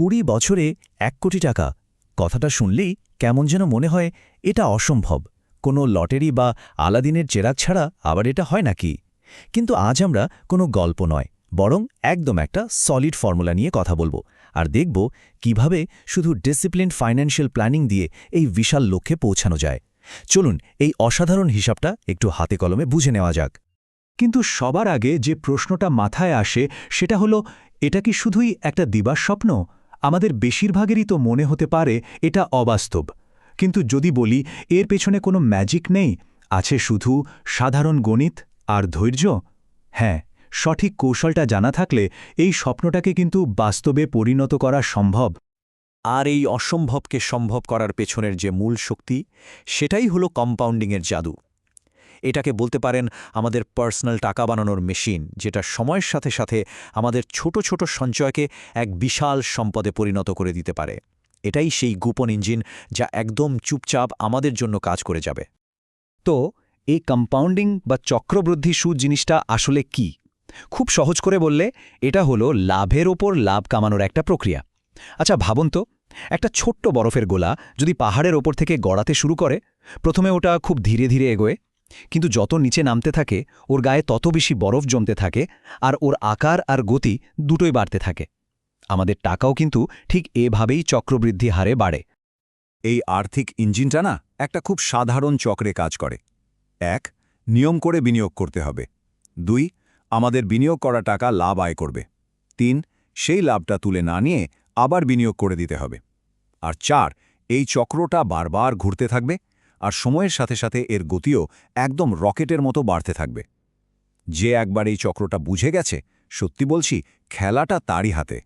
কুড়ি বছরে এক কোটি টাকা। কথাটা শুনলেই কেমন যেন মনে হয়, এটা অসম্ভব। কোনো লটারি বা আলাদিনের চেরাক ছাড়া আবার এটা হয় নাকি? কিন্তু আজ আমরা কোনো গল্প নয়, বরং একদম একটা সলিড ফর্মুলা নিয়ে কথা বলব, আর দেখব কীভাবে শুধু ডিসিপ্লিন ফাইন্যান্সিয়াল প্ল্যানিং দিয়ে এই বিশাল লক্ষ্যে পৌঁছানো যায়। চলুন, এই অসাধারণ হিসাবটা একটু হাতে কলমে বুঝে নেওয়া যাক। কিন্তু সবার আগে যে প্রশ্নটা মাথায় আসে, সেটা হলো, এটা কি শুধুই একটা দিবার স্বপ্ন আমাদের বেশিরভাগেরই তো মনে হতে পারে এটা অবাস্তব। কিন্তু যদি বলি, এর পেছনে কোনো ম্যাজিক নেই? আছে শুধু সাধারণ গণিত আর ধৈর্য? হ্যাঁ সঠিক কৌশলটা জানা থাকলে এই স্বপ্নটাকে কিন্তু বাস্তবে পরিণত করা সম্ভব। আর এই অসম্ভবকে সম্ভব করার পেছনের যে মূল শক্তি, সেটাই হলো কম্পাউন্ডিংয়ের জাদু। এটাকে বলতে পারেন আমাদের পার্সোনাল টাকা বানানোর মেশিন, যেটা সময়ের সাথে সাথে আমাদের ছোট ছোট সঞ্চয়কে এক বিশাল সম্পদে পরিণত করে দিতে পারে। এটাই সেই গোপন ইঞ্জিন যা একদম চুপচাপ আমাদের জন্য কাজ করে যাবে। তো, এই কম্পাউন্ডিং বা চক্রবৃদ্ধি সুদ জিনিসটা আসলে কি? খুব সহজ করে বললে, এটা হলো লাভের ওপর লাভ কামানোর একটা প্রক্রিয়া। আচ্ছা ভাবুন তো, একটা ছোট্ট বরফের গোলা যদি পাহাড়ের ওপর থেকে গড়াতে শুরু করে, প্রথমে ওটা খুব ধীরে ধীরে এগোয় কিন্তু যত নিচে নামতে থাকে, ওর গায়ে তত বেশি বরফ জমতে থাকে আর ওর আকার আর গতি দুটোই বাড়তে থাকে। আমাদের টাকাও কিন্তু ঠিক এভাবেই চক্রবৃদ্ধি হারে বাড়ে। এই আর্থিক ইঞ্জিনটা না একটা খুব সাধারণ চক্রে কাজ করে। এক, নিয়ম করে বিনিয়োগ করতে হবে। দুই, আমাদের বিনিয়োগ করা টাকা লাভ আয় করবে। তিন, সেই লাভটা তুলে না নিয়ে আবার বিনিয়োগ করে দিতে হবে। আর চার, এই চক্রটা বারবার ঘুরতে থাকবে আর সময়ের সাথে সাথে এর গতিও একদম রকেটের মতো বাড়তে থাকবে। যে একবার এই চক্রটা বুঝে গেছে, সত্যি বলছি, খেলাটা তারই হাতে।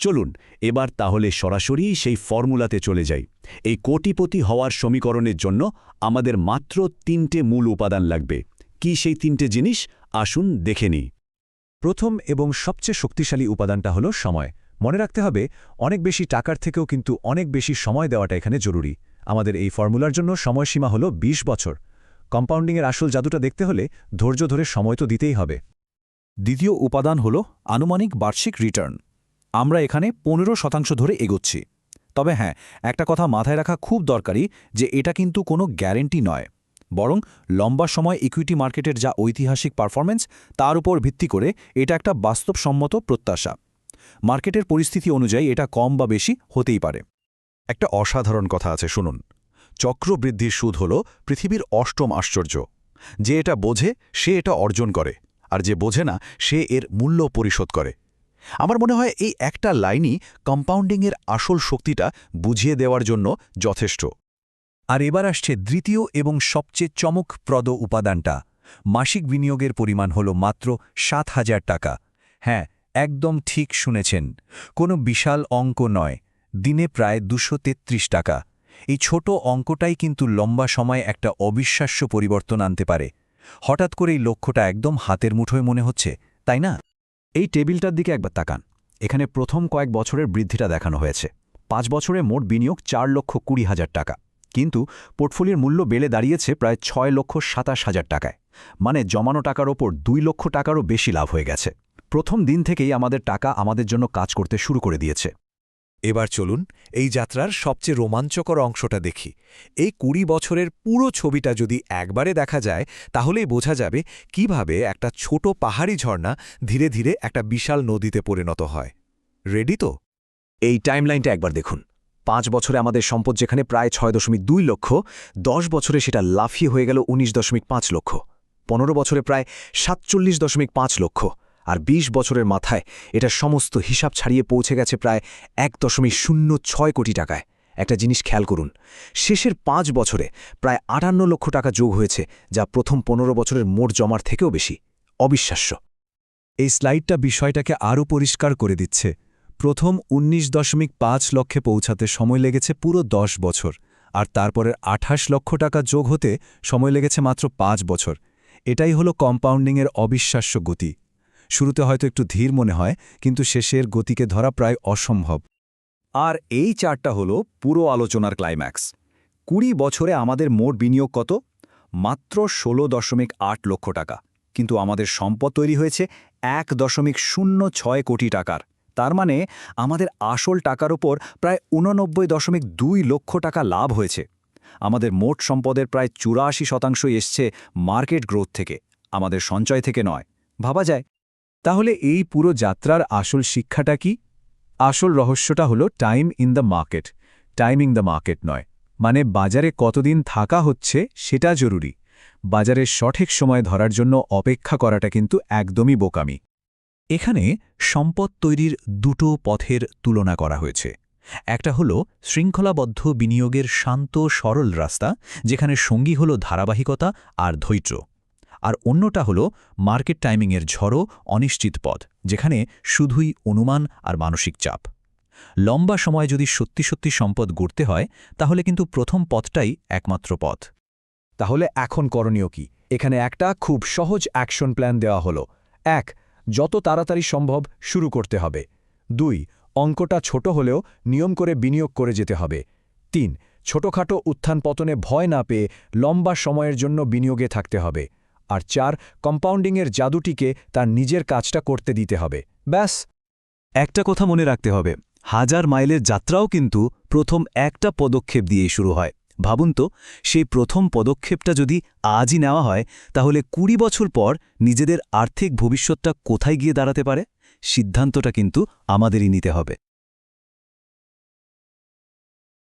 চলুন, এবার তাহলে সরাসরি সেই ফর্মুলাতে চলে যাই। এই কোটিপতি হওয়ার সমীকরণের জন্য আমাদের মাত্র তিনটে মূল উপাদান লাগবে। কি সেই তিনটে জিনিস? আসুন দেখে নিই। প্রথম এবং সবচেয়ে শক্তিশালী উপাদানটা হলো সময়। মনে রাখতে হবে, অনেক বেশি টাকার থেকেও কিন্তু অনেক বেশি সময় দেওয়াটা এখানে জরুরি। আমাদের এই ফর্মুলার জন্য সময়সীমা হল ২০ বছর। কম্পাউন্ডিংয়ের আসল জাদুটা দেখতে হলে ধৈর্য ধরে সময় তো দিতেই হবে। দ্বিতীয় উপাদান হল আনুমানিক বার্ষিক রিটার্ন আমরা এখানে পনেরো শতাংশ ধরে এগোচ্ছি। তবে হ্যাঁ একটা কথা মাথায় রাখা খুব দরকারি যে এটা কিন্তু কোনো গ্যারেন্টি নয়। বরং লম্বা সময় ইকুইটি মার্কেটের যা ঐতিহাসিক পারফরম্যান্স তার উপর ভিত্তি করে এটা একটা বাস্তবসম্মত প্রত্যাশা। মার্কেটের পরিস্থিতি অনুযায়ী এটা কম বা বেশি হতেই পারে। একটা অসাধারণ কথা আছে, শুনুন। চক্রবৃদ্ধির সুদ হল পৃথিবীর অষ্টম আশ্চর্য। যে এটা বোঝে, সে এটা অর্জন করে। আর যে বোঝে না, সে এর মূল্য পরিশোধ করে। আমার মনে হয় এই একটা লাইনই কম্পাউন্ডিংয়ের আসল শক্তিটা বুঝিয়ে দেওয়ার জন্য যথেষ্ট। আর এবার আসছে দ্বিতীয় এবং সবচেয়ে চমকপ্রদ উপাদানটা। মাসিক বিনিয়োগের পরিমাণ হল মাত্র সাত হাজার টাকা। হ্যাঁ একদম ঠিক শুনেছেন। কোনো বিশাল অঙ্ক নয়। দিনে প্রায় দুশো টাকা। এই ছোট অঙ্কটাই কিন্তু লম্বা সময় একটা অবিশ্বাস্য পরিবর্তন আনতে পারে। হঠাৎ করে এই লক্ষ্যটা একদম হাতের মুঠোয় মনে হচ্ছে, তাই না? এই টেবিলটার দিকে একবার তাকান। এখানে প্রথম কয়েক বছরের বৃদ্ধিটা দেখানো হয়েছে। পাঁচ বছরে মোট বিনিয়োগ চার লক্ষ কুড়ি হাজার টাকা। কিন্তু পোর্টফোলিওর মূল্য বেড়ে দাঁড়িয়েছে প্রায় ছয় লক্ষ সাতাশ হাজার টাকায়। মানে জমানো টাকার ওপর দুই লক্ষ টাকারও বেশি লাভ হয়ে গেছে। প্রথম দিন থেকেই আমাদের টাকা আমাদের জন্য কাজ করতে শুরু করে দিয়েছে। এবার চলুন এই যাত্রার সবচেয়ে রোমাঞ্চকর অংশটা দেখি। এই কুড়ি বছরের পুরো ছবিটা যদি একবারে দেখা যায়, তাহলেই বোঝা যাবে কীভাবে একটা ছোট পাহাড়ি ঝর্ণা ধীরে ধীরে একটা বিশাল নদীতে পরিণত হয়। রেডি তো? এই টাইমলাইনটা একবার দেখুন। পাঁচ বছরে আমাদের সম্পদ যেখানে প্রায় ছয় দশমিক দুই লক্ষ, দশ বছরে সেটা লাফিয়ে হয়ে গেল উনিশ দশমিক পাঁচ লক্ষ। পনেরো বছরে প্রায় সাতচল্লিশ দশমিক পাঁচ লক্ষ। আর ২০ বছরের মাথায় এটা সমস্ত হিসাব ছাড়িয়ে পৌঁছে গেছে প্রায় এক দশমিক শূন্য ছয় কোটি টাকায়। একটা জিনিস খেয়াল করুন, শেষের পাঁচ বছরে প্রায় আটান্ন লক্ষ টাকা যোগ হয়েছে, যা প্রথম পনেরো বছরের মোট জমার থেকেও বেশি। অবিশ্বাস্য। এই স্লাইডটা বিষয়টাকে আরও পরিষ্কার করে দিচ্ছে। প্রথম ১৯ দশমিক পাঁচ লক্ষে পৌঁছাতে সময় লেগেছে পুরো দশ বছর, আর তারপরের আঠাশ লক্ষ টাকা যোগ হতে সময় লেগেছে মাত্র পাঁচ বছর। এটাই হলো কম্পাউন্ডিংয়ের অবিশ্বাস্য গতি। শুরুতে হয়তো একটু ধীর মনে হয়, কিন্তু শেষের গতিকে ধরা প্রায় অসম্ভব। আর এই চারটা হলো পুরো আলোচনার ক্লাইম্যাক্স কুড়ি বছরে আমাদের মোট বিনিয়োগ কত? মাত্র ষোলো দশমিক আট লক্ষ টাকা। কিন্তু আমাদের সম্পদ তৈরি হয়েছে এক দশমিক শূন্য ছয় কোটি টাকার। তার মানে আমাদের আসল টাকার ওপর প্রায় উননব্বই দশমিক দুই লক্ষ টাকা লাভ হয়েছে। আমাদের মোট সম্পদের প্রায় চুরাশি শতাংশই এসছে মার্কেট গ্রোথ থেকে, আমাদের সঞ্চয় থেকে নয়। ভাবা যায় তাহলে এই পুরো যাত্রার আসল শিক্ষাটা কি? আসল রহস্যটা হলো time in the market. Timing the market নয়। মানে বাজারে কতদিন থাকা হচ্ছে সেটা জরুরি। বাজারের সঠিক সময় ধরার জন্য অপেক্ষা করাটা কিন্তু একদমই বোকামি। এখানে সম্পদ তৈরির দুটো পথের তুলনা করা হয়েছে। একটা হল শৃঙ্খলাবদ্ধ বিনিয়োগের শান্ত সরল রাস্তা, যেখানে সঙ্গী হল ধারাবাহিকতা আর ধৈর্য। আর অন্যটা হল মার্কেট টাইমিংয়ের ঝড়ো, অনিশ্চিত পথ, যেখানে শুধুই অনুমান আর মানসিক চাপ। লম্বা সময় যদি সত্যি সত্যি সম্পদ গড়তে হয়, তাহলে কিন্তু প্রথম পথটাই একমাত্র পথ। তাহলে এখন করণীয় কি? এখানে একটা খুব সহজ অ্যাকশন প্ল্যান দেওয়া হলো। এক, যত তাড়াতাড়ি সম্ভব শুরু করতে হবে। দুই, অঙ্কটা ছোট হলেও নিয়ম করে বিনিয়োগ করে যেতে হবে। তিন, ছোটখাটো উত্থান পতনে ভয় না পেয়ে লম্বা সময়ের জন্য বিনিয়োগে থাকতে হবে। আর চার, কম্পাউন্ডিংয়ের জাদুটিকে তার নিজের কাজটা করতে দিতে হবে। ব্যাস। একটা কথা মনে রাখতে হবে, হাজার মাইলের যাত্রাও কিন্তু প্রথম একটা পদক্ষেপ দিয়েই শুরু হয়। ভাবুন তো, সেই প্রথম পদক্ষেপটা যদি আজই নেওয়া হয়, তাহলে কুড়ি বছর পর নিজেদের আর্থিক ভবিষ্যৎটা কোথায় গিয়ে দাঁড়াতে পারে? সিদ্ধান্তটা কিন্তু আমাদেরই নিতে হবে।